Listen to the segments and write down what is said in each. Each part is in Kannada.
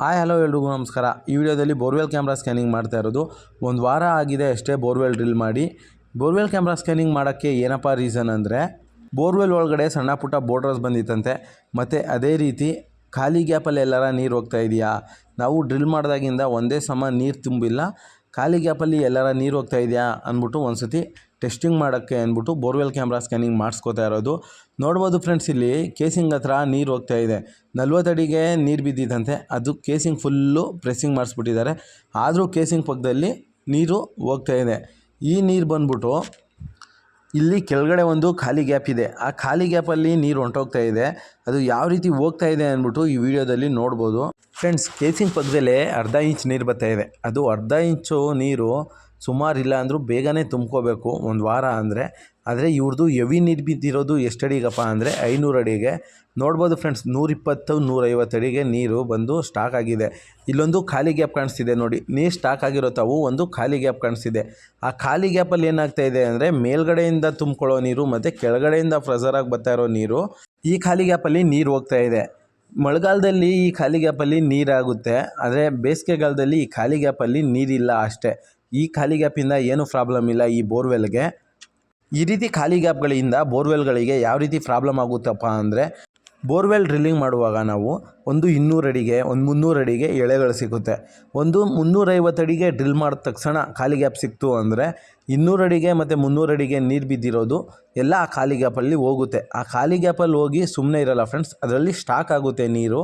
ಹಾಯ್, ಹಲೋ ಎಲ್ರಿಗೂ ನಮಸ್ಕಾರ. ಈ ವಿಡಿಯೋದಲ್ಲಿ ಬೋರ್ವೆಲ್ ಕ್ಯಾಮ್ರಾ ಸ್ಕ್ಯಾನಿಂಗ್ ಮಾಡ್ತಾ ಇರೋದು. ಒಂದು ವಾರ ಆಗಿದೆ ಅಷ್ಟೇ ಬೋರ್ವೆಲ್ ಡ್ರಿಲ್ ಮಾಡಿ. ಬೋರ್ವೆಲ್ ಕ್ಯಾಮ್ರಾ ಸ್ಕ್ಯಾನಿಂಗ್ ಮಾಡೋಕ್ಕೆ ಏನಪ್ಪ ರೀಸನ್ ಅಂದರೆ, ಬೋರ್ವೆಲ್ ಒಳಗಡೆ ಸಣ್ಣ ಪುಟ್ಟ ಬೋರ್ಡ್ರಸ್ ಬಂದಿತ್ತಂತೆ. ಮತ್ತು ಅದೇ ರೀತಿ ಖಾಲಿ ಗ್ಯಾಪಲ್ಲಿ ಎಲ್ಲರ ನೀರು ಹೋಗ್ತಾ ಇದೆಯಾ? ನಾವು ಡ್ರಿಲ್ ಮಾಡಿದಾಗಿಂದ ಒಂದೇ ಸಮ ನೀರು ತುಂಬಿಲ್ಲ. ಖಾಲಿ ಗ್ಯಾಪಲ್ಲಿ ಎಲ್ಲರ ನೀರು ಹೋಗ್ತಾ ಇದೆಯಾ? ಅಂದ್ಬಿಟ್ಟು ಒಂದು ಸತಿ ಟೆಸ್ಟಿಂಗ್ ಮಾಡೋಕ್ಕೆ ಅಂದ್ಬಿಟ್ಟು ಬೋರ್ವೆಲ್ ಕ್ಯಾಮ್ರಾ ಸ್ಕ್ಯಾನಿಂಗ್ ಮಾಡಿಸ್ಕೋತಾ ಇರೋದು. ನೋಡ್ಬೋದು ಫ್ರೆಂಡ್ಸ್ ಇಲ್ಲಿ ಕೇಸಿಂಗ್ ಹತ್ರ ನೀರು ಹೋಗ್ತಾ ಇದೆ. ನಲ್ವತ್ತು ಅಡಿಗೆ ನೀರು ಬಿದ್ದಿದ್ದಂತೆ ಅದು ಕೇಸಿಂಗ್ ಫುಲ್ಲು ಪ್ರೆಸ್ಸಿಂಗ್ ಮಾಡಿಸ್ಬಿಟ್ಟಿದ್ದಾರೆ. ಆದರೂ ಕೇಸಿಂಗ್ ಪಕ್ಕದಲ್ಲಿ ನೀರು ಹೋಗ್ತಾ ಇದೆ. ಈ ನೀರು ಬಂದ್ಬಿಟ್ಟು ಇಲ್ಲಿ ಕೆಳಗಡೆ ಒಂದು ಖಾಲಿ ಗ್ಯಾಪ್ ಇದೆ. ಆ ಖಾಲಿ ಗ್ಯಾಪಲ್ಲಿ ನೀರು ಹೊಂಟೋಗ್ತಾ ಇದೆ. ಅದು ಯಾವ ರೀತಿ ಹೋಗ್ತಾ ಇದೆ ಅಂದ್ಬಿಟ್ಟು ಈ ವಿಡಿಯೋದಲ್ಲಿ ನೋಡ್ಬೋದು. ಫ್ರೆಂಡ್ಸ್ ಕೇಸಿಂಗ್ ಪಕ್ಕದಲ್ಲೇ ಅರ್ಧ ಇಂಚ್ ನೀರು ಬರ್ತಾ ಇದೆ. ಅದು ಅರ್ಧ ಇಂಚು ನೀರು ಸುಮಾರು ಇಲ್ಲ ಅಂದರೂ ಬೇಗನೆ ತುಂಬ್ಕೋಬೇಕು, ಒಂದು ವಾರ ಅಂದರೆ. ಆದರೆ ಇವ್ರದ್ದು ಎವಿ ನೀರು ಬಿದ್ದಿರೋದು ಎಷ್ಟು ಅಡಿಗಪ್ಪ ಅಂದರೆ ಐನೂರು ಅಡಿಗೆ. ನೋಡ್ಬೋದು ಫ್ರೆಂಡ್ಸ್ ನೂರಿಪ್ಪತ್ತು, ನೂರೈವತ್ತು ಅಡಿಗೆ ನೀರು ಬಂದು ಸ್ಟಾಕ್ ಆಗಿದೆ. ಇಲ್ಲೊಂದು ಖಾಲಿ ಗ್ಯಾಪ್ ಕಾಣಿಸ್ತಿದೆ ನೋಡಿ. ನೀರು ಸ್ಟಾಕ್ ಆಗಿರೋ ತಾವು ಒಂದು ಖಾಲಿ ಗ್ಯಾಪ್ ಕಾಣಿಸ್ತಿದೆ. ಆ ಖಾಲಿ ಗ್ಯಾಪಲ್ಲಿ ಏನಾಗ್ತಾ ಇದೆ ಅಂದರೆ ಮೇಲ್ಗಡೆಯಿಂದ ತುಂಬ್ಕೊಳ್ಳೋ ನೀರು ಮತ್ತು ಕೆಳಗಡೆಯಿಂದ ಫ್ರೆಸರಾಗಿ ಬರ್ತಾ ಇರೋ ನೀರು, ಈ ಖಾಲಿ ಗ್ಯಾಪಲ್ಲಿ ನೀರು ಹೋಗ್ತಾ ಇದೆ. ಮಳೆಗಾಲದಲ್ಲಿ ಈ ಖಾಲಿ ಗ್ಯಾಪಲ್ಲಿ ನೀರಾಗುತ್ತೆ ಆದರೆ ಬೇಸಿಗೆಗಾಲದಲ್ಲಿ ಈ ಖಾಲಿ ಗ್ಯಾಪಲ್ಲಿ ನೀರಿಲ್ಲ ಅಷ್ಟೇ. ಈ ಖಾಲಿ ಗ್ಯಾಪಿಂದ ಏನು ಪ್ರಾಬ್ಲಮ್ ಇಲ್ಲ ಈ ಬೋರ್ವೆಲ್ಗೆ ಈ ರೀತಿ ಖಾಲಿ ಗ್ಯಾಪ್ಗಳಿಂದ ಬೋರ್ವೆಲ್ಗಳಿಗೆ ಯಾವ ರೀತಿ ಪ್ರಾಬ್ಲಮ್ ಆಗುತ್ತಪ್ಪ ಅಂದರೆ ಬೋರ್ವೆಲ್ ಡ್ರಿಲ್ಲಿಂಗ್ ಮಾಡುವಾಗ ನಾವು ಒಂದು ಇನ್ನೂರು ಅಡಿಗೆ, ಒಂದು ಮುನ್ನೂರು ಅಡಿಗೆ ಎಳೆಗಳು ಸಿಗುತ್ತೆ. ಒಂದು ಮುನ್ನೂರೈವತ್ತು ಅಡಿಗೆ ಡ್ರಿಲ್ ಮಾಡಿದ ತಕ್ಷಣ ಖಾಲಿ ಗ್ಯಾಪ್ ಸಿಕ್ತು ಅಂದರೆ ಇನ್ನೂರು ಅಡಿಗೆ ಮತ್ತು ಮುನ್ನೂರು ಅಡಿಗೆ ನೀರು ಬಿದ್ದಿರೋದು ಎಲ್ಲ ಆ ಖಾಲಿ ಗ್ಯಾಪಲ್ಲಿ ಹೋಗುತ್ತೆ. ಆ ಖಾಲಿ ಗ್ಯಾಪಲ್ಲಿ ಹೋಗಿ ಸುಮ್ಮನೆ ಇರಲ್ಲ ಫ್ರೆಂಡ್ಸ್ ಅದರಲ್ಲಿ ಸ್ಟಾಕ್ ಆಗುತ್ತೆ ನೀರು.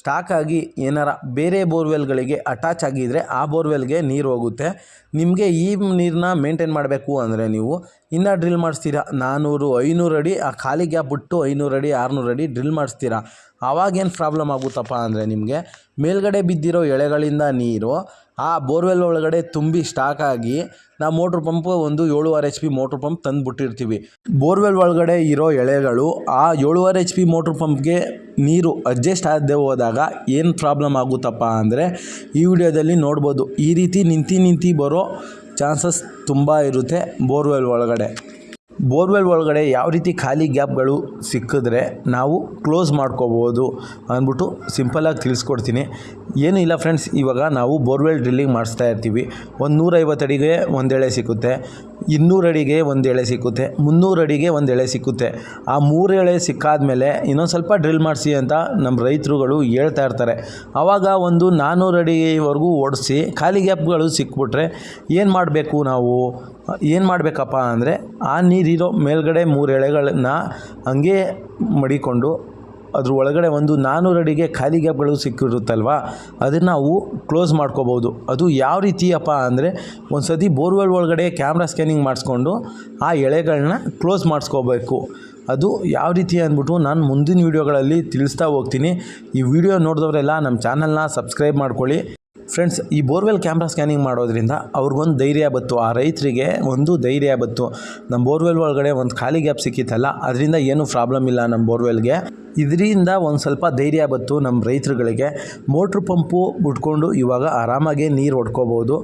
ಸ್ಟಾಕ್ ಆಗಿ ಏನಾರ ಬೇರೆ ಬೋರ್ವೆಲ್ಗಳಿಗೆ ಅಟ್ಯಾಚ್ ಆಗಿದ್ದರೆ ಆ ಬೋರ್ವೆಲ್ಗೆ ನೀರು ಹೋಗುತ್ತೆ. ನಿಮಗೆ ಈ ನೀರನ್ನ ಮೇಂಟೈನ್ ಮಾಡಬೇಕು ಅಂದರೆ ನೀವು ಇನ್ನೂ ಡ್ರಿಲ್ ಮಾಡಿಸ್ತೀರಾ? ನಾನ್ನೂರು ಐನೂರು ಅಡಿ, ಆ ಖಾಲಿ ಗ್ಯಾಪ್ ಬಿಟ್ಟು ಐನೂರು ಅಡಿ, ಆರುನೂರು ಅಡಿ ಡ್ರಿಲ್ ಮಾಡಿಸ್ತೀರಾ? ಆವಾಗೇನು ಪ್ರಾಬ್ಲಮ್ ಆಗುತ್ತಪ್ಪ ಅಂದರೆ ನಿಮಗೆ ಮೇಲ್ಗಡೆ ಬಿದ್ದಿರೋ ಎಳೆಗಳಿಂದ ನೀರು, ಆ ಬೋರ್ವೆಲ್ ಒಳಗಡೆ ತುಂಬಿ ಸ್ಟಾಕ್ ಆಗಿ ನಾವು ಮೋಟ್ರ್ ಪಂಪ್ ಒಂದು ಏಳುವರೆ ಎಚ್ ಪಿ ಮೋಟ್ರ್ ಪಂಪ್ ತಂದು ಬಿಟ್ಟಿರ್ತೀವಿ ಬೋರ್ವೆಲ್ ಒಳಗಡೆ ಇರೋ ಎಳೆಗಳು ಆ ಏಳುವರೆ ಎಚ್ ಪಿ ಮೋಟ್ರ್ ಪಂಪ್ಗೆ ನೀರು ಅಡ್ಜಸ್ಟ್ ಆಗದೆ ಹೋದಾಗ ಏನು ಪ್ರಾಬ್ಲಮ್ ಆಗುತ್ತಪ್ಪ ಅಂದರೆ ಈ ವಿಡಿಯೋದಲ್ಲಿ ನೋಡ್ಬೋದು. ಈ ರೀತಿ ನಿಂತು ನಿಂತು ಬರೋ ಚಾನ್ಸಸ್ ತುಂಬ ಇರುತ್ತೆ ಬೋರ್ವೆಲ್ ಒಳಗಡೆ. ಬೋರ್ವೆಲ್ ಒಳಗಡೆ ಯಾವ ರೀತಿ ಖಾಲಿ ಗ್ಯಾಪ್ಗಳು ಸಿಕ್ಕಿದ್ರೆ ನಾವು ಕ್ಲೋಸ್ ಮಾಡ್ಕೋಬೋದು ಅಂದ್ಬಿಟ್ಟು ಸಿಂಪಲಾಗಿ ತಿಳಿಸ್ಕೊಡ್ತೀನಿ. ಏನು ಇಲ್ಲ ಫ್ರೆಂಡ್ಸ್, ಇವಾಗ ನಾವು ಬೋರ್ವೆಲ್ ಡ್ರಿಲ್ಲಿಂಗ್ ಮಾಡಿಸ್ತಾ ಇರ್ತೀವಿ. ಒಂದು ನೂರೈವತ್ತು ಅಡಿಗೆ ಒಂದೇಳೆ ಸಿಗುತ್ತೆ ಇನ್ನೂರು ಅಡಿಗೆ ಒಂದು ಎಳೆ ಸಿಕ್ಕುತ್ತೆ, ಮುನ್ನೂರು ಅಡಿಗೆ ಒಂದು ಎಳೆ ಸಿಕ್ಕುತ್ತೆ. ಆ ಮೂರು ಎಳೆ ಸಿಕ್ಕಾದ್ಮೇಲೆ ಇನ್ನೊಂದು ಸ್ವಲ್ಪ ಡ್ರಿಲ್ ಮಾಡಿಸಿ ಅಂತ ನಮ್ಮ ರೈತರುಗಳು ಹೇಳ್ತಾ ಇರ್ತಾರೆ. ಆವಾಗ ಒಂದು ನಾನ್ನೂರು ಅಡಿವರೆಗೂ ಓಡಿಸಿ ಖಾಲಿ ಗ್ಯಾಪ್ಗಳು ಸಿಕ್ಬಿಟ್ರೆ ಏನು ಮಾಡಬೇಕು ನಾವು? ಏನು ಮಾಡಬೇಕಪ್ಪ ಅಂದರೆ ಆ ನೀರಿರೋ ಮೇಲ್ಗಡೆ ಮೂರು ಎಳೆಗಳನ್ನ ಹಂಗೆ ಮಡಿಕೊಂಡು ಅದ್ರ ಒಳಗಡೆ ಒಂದು ನಾನ್ನೂರು ಅಡಿಗೆ ಖಾಲಿ ಗ್ಯಾಪ್ಗಳು ಸಿಕ್ಕಿರುತ್ತಲ್ವ? ಅದನ್ನು ನಾವು ಕ್ಲೋಸ್ ಮಾಡ್ಕೋಬೋದು. ಅದು ಯಾವ ರೀತಿಯಪ್ಪ ಅಂದರೆ ಒಂದು ಸತಿ ಬೋರ್ವೆಲ್ ಒಳಗಡೆ ಕ್ಯಾಮ್ರಾ ಸ್ಕ್ಯಾನಿಂಗ್ ಮಾಡಿಸ್ಕೊಂಡು ಆ ಎಳೆಗಳನ್ನ ಕ್ಲೋಸ್ ಮಾಡಿಸ್ಕೋಬೇಕು. ಅದು ಯಾವ ರೀತಿ ಅಂದ್ಬಿಟ್ಟು ನಾನು ಮುಂದಿನ ವೀಡಿಯೋಗಳಲ್ಲಿ ತಿಳಿಸ್ತಾ ಹೋಗ್ತೀನಿ. ಈ ವಿಡಿಯೋ ನೋಡಿದವರೆಲ್ಲ ನಮ್ಮ ಚಾನಲ್ನ ಸಬ್ಸ್ಕ್ರೈಬ್ ಮಾಡ್ಕೊಳ್ಳಿ. ಫ್ರೆಂಡ್ಸ್ ಈ ಬೋರ್ವೆಲ್ ಕ್ಯಾಮ್ರಾ ಸ್ಕ್ಯಾನಿಂಗ್ ಮಾಡೋದ್ರಿಂದ ಅವ್ರಿಗೊಂದು ಧೈರ್ಯ ಬತ್ತು. ಆ ರೈತರಿಗೆ ಒಂದು ಧೈರ್ಯ ಬತ್ತು. ನಮ್ಮ ಬೋರ್ವೆಲ್ ಒಳಗಡೆ ಒಂದು ಖಾಲಿ ಗ್ಯಾಪ್ ಸಿಕ್ಕಿತ್ತಲ್ಲ, ಅದರಿಂದ ಏನೂ ಪ್ರಾಬ್ಲಮ್ ಇಲ್ಲ ನಮ್ಮ ಬೋರ್ವೆಲ್ಗೆ. ಇದರಿಂದ ಒಂದು ಸ್ವಲ್ಪ ಧೈರ್ಯ ಬತ್ತು ನಮ್ಮ ರೈತರುಗಳಿಗೆ. ಮೋಟ್ರ್ ಪಂಪು ಬಿಟ್ಕೊಂಡು ಇವಾಗ ಆರಾಮಾಗಿ ನೀರು ಹೊಡ್ಕೋಬೋದು.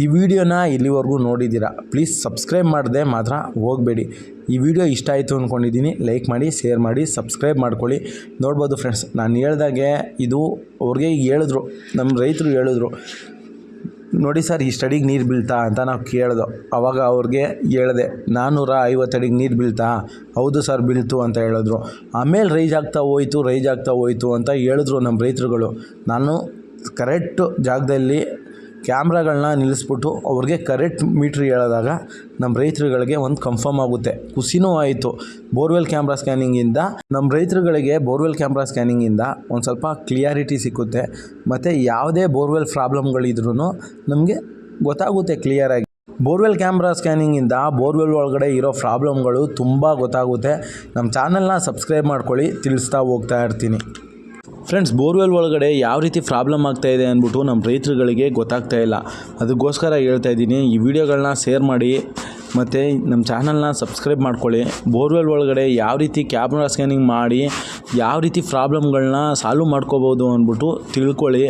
ಈ ವಿಡಿಯೋನ ಇಲ್ಲಿವರೆಗೂ ನೋಡಿದ್ದೀರಾ ಪ್ಲೀಸ್ ಸಬ್ಸ್ಕ್ರೈಬ್ ಮಾಡದೆ ಮಾತ್ರ ಹೋಗಬೇಡಿ. ಈ ವಿಡಿಯೋ ಇಷ್ಟ ಆಯಿತು ಅಂದ್ಕೊಂಡಿದ್ದೀನಿ ಲೈಕ್ ಮಾಡಿ ಶೇರ್ ಮಾಡಿ ಸಬ್ಸ್ಕ್ರೈಬ್ ಮಾಡ್ಕೊಳ್ಳಿ. ನೋಡ್ಬೋದು ಫ್ರೆಂಡ್ಸ್ ನಾನು ಹೇಳ್ದಾಗೆ ಇದು ಅವ್ರಿಗೆ ಹೇಳಿದ್ರು ನಮ್ಮ ರೈತರು ಹೇಳಿದ್ರು. ನೋಡಿ ಸರ್ ಈ ಸ್ಟಡಿಗೆ ನೀರು ಬೀಳ್ತಾ ಅಂತ ನಾವು ಕೇಳ್ದೋ, ಅವಾಗ ಅವ್ರಿಗೆ ಹೇಳಿದೆ ನಾನ್ನೂರ ಐವತ್ತು ಅಡಿಗೆ ನೀರು ಬೀಳ್ತಾ, ಹೌದು ಸರ್ ಬೀಳ್ತು ಅಂತ ಹೇಳಿದ್ರು. ಆಮೇಲೆ ರೈಜ್ ಆಗ್ತಾ ಹೋಯ್ತು ರೈಜ್ ಆಗ್ತಾ ಹೋಯ್ತು ಅಂತ ಹೇಳಿದ್ರು ನಮ್ಮ ರೈತರುಗಳು. ನಾನು ಕರೆಕ್ಟ್ ಜಾಗದಲ್ಲಿ ಕ್ಯಾಮ್ರಾಗಳನ್ನ ನಿಲ್ಲಿಸ್ಬಿಟ್ಟು ಅವ್ರಿಗೆ ಕರೆಕ್ಟ್ ಮೀಟ್ರ್ ಹೇಳಿದಾಗ ನಮ್ಮ ರೈತರುಗಳಿಗೆ ಒಂದು ಕನ್ಫರ್ಮ್ ಆಗುತ್ತೆ. ಖುಷಿನೂ ಆಯಿತು. ಬೋರ್ವೆಲ್ ಕ್ಯಾಮ್ರಾ ಸ್ಕ್ಯಾನಿಂಗಿಂದ ನಮ್ಮ ರೈತರುಗಳಿಗೆ ಬೋರ್ವೆಲ್ ಕ್ಯಾಮ್ರಾ ಸ್ಕ್ಯಾನಿಂಗಿಂದ ಒಂದು ಸ್ವಲ್ಪ ಕ್ಲಿಯಾರಿಟಿ ಸಿಕ್ಕುತ್ತೆ. ಮತ್ತು ಯಾವುದೇ ಬೋರ್ವೆಲ್ ಪ್ರಾಬ್ಲಮ್ಗಳಿದ್ರೂ ನಮಗೆ ಗೊತ್ತಾಗುತ್ತೆ ಕ್ಲಿಯರಾಗಿ ಬೋರ್ವೆಲ್ ಕ್ಯಾಮ್ರಾ ಸ್ಕ್ಯಾನಿಂಗಿಂದ ಬೋರ್ವೆಲ್ ಒಳಗಡೆ ಇರೋ ಪ್ರಾಬ್ಲಮ್ಗಳು ತುಂಬ ಗೊತ್ತಾಗುತ್ತೆ. ನಮ್ಮ ಚಾನಲ್ನ ಸಬ್ಸ್ಕ್ರೈಬ್ ಮಾಡ್ಕೊಳ್ಳಿ. ತಿಳಿಸ್ತಾ ಹೋಗ್ತಾ ಇರ್ತೀನಿ. ಫ್ರೆಂಡ್ಸ್ ಬೋರ್ವೆಲ್ ಒಳಗಡೆ ಯಾವ ರೀತಿ ಪ್ರಾಬ್ಲಮ್ ಆಗ್ತಾ ಇದೆ ಅಂದ್ಬಿಟ್ಟು ನಮ್ಮ ರೈತರುಗಳಿಗೆ ಗೊತ್ತಾಗ್ತಾ ಇಲ್ಲ. ಅದಕ್ಕೋಸ್ಕರ ಹೇಳ್ತಾ ಇದ್ದೀನಿ, ಈ ವಿಡಿಯೋಗಳನ್ನ ಶೇರ್ ಮಾಡಿ. ಮತ್ತು ನಮ್ಮ ಚಾನಲ್ನ ಸಬ್ಸ್ಕ್ರೈಬ್ ಮಾಡ್ಕೊಳ್ಳಿ. ಬೋರ್ವೆಲ್ ಒಳಗಡೆ ಯಾವ ರೀತಿ ಕ್ಯಾಮ್ರಾ ಸ್ಕ್ಯಾನಿಂಗ್ ಮಾಡಿ, ಯಾವ ರೀತಿ ಪ್ರಾಬ್ಲಮ್ಗಳನ್ನ ಸಾಲ್ವ್ ಮಾಡ್ಕೋಬೋದು ಅಂದ್ಬಿಟ್ಟು ತಿಳ್ಕೊಳ್ಳಿ.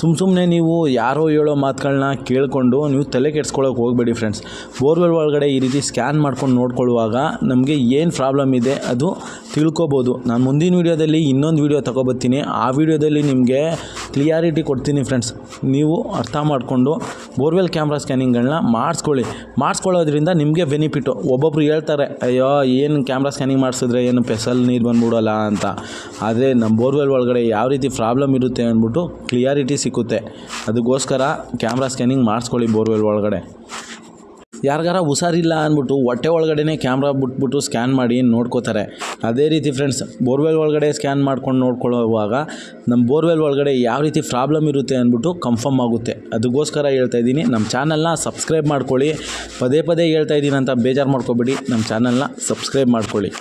ಸುಮ್ಮ ಸುಮ್ಮನೆ ನೀವು ಯಾರೋ ಹೇಳೋ ಮಾತುಗಳನ್ನ ಕೇಳಿಕೊಂಡು ನೀವು ತಲೆ ಕೆಡ್ಸ್ಕೊಳ್ಳೋಕೆ ಹೋಗಬೇಡಿ ಫ್ರೆಂಡ್ಸ್ ಬೋರ್ವೆಲ್ ಒಳಗಡೆ ಈ ರೀತಿ ಸ್ಕ್ಯಾನ್ ಮಾಡ್ಕೊಂಡು ನೋಡ್ಕೊಳ್ಳುವಾಗ ನಮಗೆ ಏನು ಪ್ರಾಬ್ಲಮ್ ಇದೆ ಅದು ತಿಳ್ಕೊಬೋದು. ನಾನು ಮುಂದಿನ ವೀಡಿಯೋದಲ್ಲಿ ಇನ್ನೊಂದು ವೀಡಿಯೋ ತಗೊಬರ್ತೀನಿ ಆ ವೀಡಿಯೋದಲ್ಲಿ ನಿಮಗೆ ಕ್ಲಿಯಾರಿಟಿ ಕೊಡ್ತೀನಿ ಫ್ರೆಂಡ್ಸ್ ನೀವು ಅರ್ಥ ಮಾಡಿಕೊಂಡು ಬೋರ್ವೆಲ್ ಕ್ಯಾಮ್ರಾ ಸ್ಕ್ಯಾನಿಂಗ್ಗಳನ್ನ ಮಾಡಿಸ್ಕೊಳ್ಳಿ. ಮಾಡಿಸ್ಕೊಳ್ಳೋದ್ರಿಂದ ನಿಮಗೆ ಬೆನಿಫಿಟ್ಟು ಒಬ್ಬೊಬ್ರು ಹೇಳ್ತಾರೆ, ಅಯ್ಯೋ, ಏನು ಕ್ಯಾಮ್ರಾ ಸ್ಕ್ಯಾನಿಂಗ್ ಮಾಡಿಸಿದ್ರೆ ಏನು ಪೆಸಲ್ ನೀರು ಬಂದ್ಬಿಡೋಲ್ಲ ಅಂತ. ಆದರೆ ನಮ್ಮ ಬೋರ್ವೆಲ್ ಒಳಗಡೆ ಯಾವ ರೀತಿ ಪ್ರಾಬ್ಲಮ್ ಇರುತ್ತೆ ಅಂದ್ಬಿಟ್ಟು ಕ್ಲಿಯಾರಿಟಿ ಸಿಕ್ಕುತ್ತೆ. ಅದಕ್ಕೋಸ್ಕರ ಕ್ಯಾಮ್ರಾ ಸ್ಕ್ಯಾನಿಂಗ್ ಮಾಡಿಸ್ಕೊಳ್ಳಿ ಬೋರ್ವೆಲ್ ಒಳಗಡೆ. ಯಾರಿಗಾರ ಹುಷಾರಿಲ್ಲ ಅಂದ್ಬಿಟ್ಟು ಹೊಟ್ಟೆ ಒಳಗಡೆನೇ ಕ್ಯಾಮ್ರಾ ಬಿಟ್ಬಿಟ್ಟು ಸ್ಕ್ಯಾನ್ ಮಾಡಿ ನೋಡ್ಕೋತಾರೆ. ಅದೇ ರೀತಿ ಫ್ರೆಂಡ್ಸ್ ಬೋರ್ವೆಲ್ ಒಳಗಡೆ ಸ್ಕ್ಯಾನ್ ಮಾಡ್ಕೊಂಡು ನೋಡ್ಕೊಳ್ಳುವಾಗ ನಮ್ಮ ಬೋರ್ವೆಲ್ ಒಳಗಡೆ ಯಾವ ರೀತಿ ಪ್ರಾಬ್ಲಮ್ ಇರುತ್ತೆ ಅಂದ್ಬಿಟ್ಟು ಕನ್ಫರ್ಮ್ ಆಗುತ್ತೆ. ಅದಕ್ಕೋಸ್ಕರ ಹೇಳ್ತಾ ಇದ್ದೀನಿ ನಮ್ಮ ಚಾನಲ್ನ ಸಬ್ಸ್ಕ್ರೈಬ್ ಮಾಡ್ಕೊಳ್ಳಿ. ಪದೇ ಪದೇ ಹೇಳ್ತಾ ಇದ್ದೀನಿ ಅಂತ ಬೇಜಾರು ಮಾಡ್ಕೊಬೇಡಿ ನಮ್ಮ ಚಾನಲ್ನ ಸಬ್ಸ್ಕ್ರೈಬ್ ಮಾಡ್ಕೊಳ್ಳಿ.